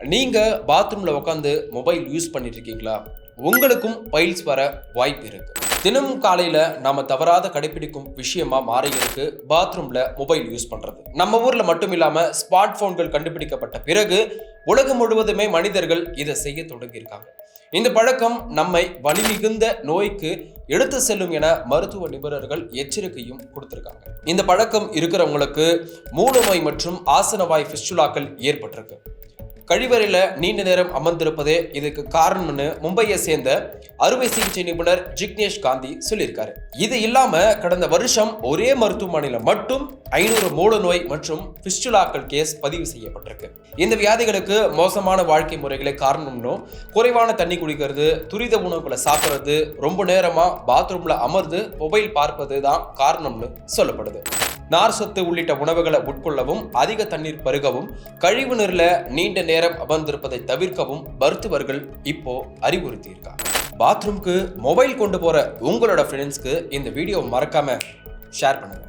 நீங்கள் பாத்ரூமில் உட்காந்து மொபைல் யூஸ் பண்ணிட்டு இருக்கீங்களா உங்களுக்கும் பைல்ஸ் வர வாய்ப்பு இருக்கு. தினமும் காலையில் நாம தவறாத கடைபிடிக்கும் விஷயமா மாறி இருக்கு பாத்ரூம்ல மொபைல் யூஸ் பண்றது. நம்ம ஊர்ல மட்டும் இல்லாம ஸ்மார்ட் போன்கள் கண்டுபிடிக்கப்பட்ட பிறகு உலகம் முழுவதுமே மனிதர்கள் இதை செய்ய தொடங்கியிருக்காங்க. இந்த பழக்கம் நம்மை வலி மிகுந்த நோய்க்கு எடுத்து செல்லும் என மருத்துவ நிபுணர்கள் எச்சரிக்கையும் கொடுத்திருக்காங்க. இந்த பழக்கம் இருக்கிறவங்களுக்கு மூலநோய் மற்றும் ஆசனவாய் ஃபிஸ்டுலாக்கள் ஏற்பட்டிருக்கு. கழிவறையில் நீண்ட நேரம் அமர்ந்திருப்பதே இதுக்கு காரணம்னு மும்பையை சேர்ந்த அறுவை சிகிச்சை நிபுணர் ஜிக்னேஷ் காந்தி சொல்லியிருக்காரு. இது இல்லாம கடந்த வருஷம் ஒரே மருத்துவமனையில் மட்டும் ஐநூறு மூலநோய் மற்றும் பிஸ்டுலாக்கள் கேஸ் பதிவு செய்யப்பட்டிருக்கு. இந்த வியாதிகளுக்கு மோசமான வாழ்க்கை முறைகளே காரணம்னும் குறைவான தண்ணி குடிக்கிறது துரித உணவுகளை சாப்பிட்றது ரொம்ப நேரமா பாத்ரூம்ல அமர்ந்து மொபைல் பார்ப்பது தான் காரணம்னு சொல்லப்படுது. நார் சத்து உள்ளிட்ட உணவுகளை உட்கொள்ளவும் அதிக தண்ணீர் பருகவும் கழிவு நீண்ட நீண்ட நேரம் அமர்ந்திருப்பதை தவிர்க்கவும் மருத்துவர்கள் இப்போ அறிவுறுத்தியிருக்காங்க. பாத்ரூம்க்கு மொபைல் கொண்டு போற உங்களோட ஃப்ரெண்ட்ஸ்க்கு இந்த வீடியோ மறக்காம ஷேர் பண்ணுங்க.